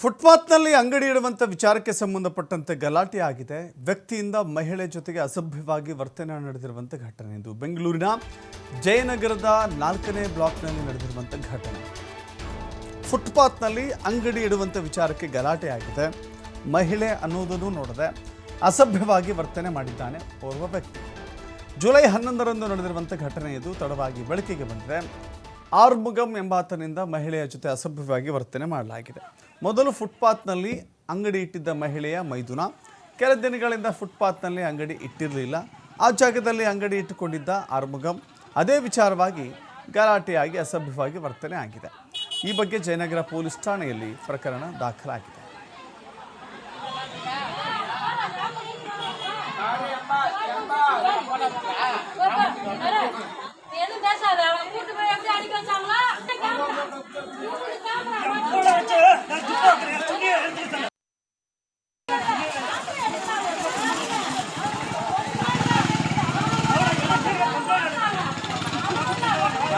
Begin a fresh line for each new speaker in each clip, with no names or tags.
ಫುಟ್ಪಾತ್ನಲ್ಲಿ ಅಂಗಡಿ ಇಡುವಂಥ ವಿಚಾರಕ್ಕೆ ಸಂಬಂಧಪಟ್ಟಂತೆ ಗಲಾಟೆ ಆಗಿದೆ. ವ್ಯಕ್ತಿಯಿಂದ ಮಹಿಳೆ ಜೊತೆಗೆ ಅಸಭ್ಯವಾಗಿ ವರ್ತನೆ ನಡೆದಿರುವಂಥ ಘಟನೆ ಇದು ಬೆಂಗಳೂರಿನ ಜಯನಗರದ ನಾಲ್ಕನೇ ಬ್ಲಾಕ್ನಲ್ಲಿ ನಡೆದಿರುವಂಥ ಘಟನೆ. ಫುಟ್ಪಾತ್ನಲ್ಲಿ ಅಂಗಡಿ ಇಡುವಂಥ ವಿಚಾರಕ್ಕೆ ಗಲಾಟೆ ಆಗಿದೆ. ಮಹಿಳೆ ಅನ್ನೋದನ್ನು ನೋಡದೆ ಅಸಭ್ಯವಾಗಿ ವರ್ತನೆ ಮಾಡಿದ್ದಾನೆ ಓರ್ವ ವ್ಯಕ್ತಿ. ಜುಲೈ ಹನ್ನೊಂದರಂದು ನಡೆದಿರುವಂಥ ಘಟನೆ ಇದು ತಡವಾಗಿ ಬೆಳಕಿಗೆ ಬಂದಿದೆ. ಆರ್ಮುಗಂ ಎಂಬಾತನಿಂದ ಮಹಿಳೆಯ ಜೊತೆ ಅಸಭ್ಯವಾಗಿ ವರ್ತನೆ ಮಾಡಲಾಗಿದೆ. ಮೊದಲು ಫುಟ್ಪಾತ್ನಲ್ಲಿ ಅಂಗಡಿ ಇಟ್ಟಿದ್ದ ಮಹಿಳೆಯ ಮೈದುನ. ಕೆಲ ದಿನಗಳಿಂದ ಫುಟ್ಪಾತ್ನಲ್ಲಿ ಅಂಗಡಿ ಇಟ್ಟಿರಲಿಲ್ಲ. ಆ ಜಾಗದಲ್ಲಿ ಅಂಗಡಿ ಇಟ್ಟುಕೊಂಡಿದ್ದ ಆರ್ಮುಗಮ್ ಅದೇ ವಿಚಾರವಾಗಿ ಗಲಾಟೆಯಾಗಿ ಅಸಭ್ಯವಾಗಿ ವರ್ತನೆ ಆಗಿದೆ. ಈ ಬಗ್ಗೆ ಜಯನಗರ ಪೊಲೀಸ್ ಠಾಣೆಯಲ್ಲಿ ಪ್ರಕರಣ ದಾಖಲಾಗಿದೆ.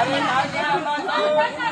ありがと
うご。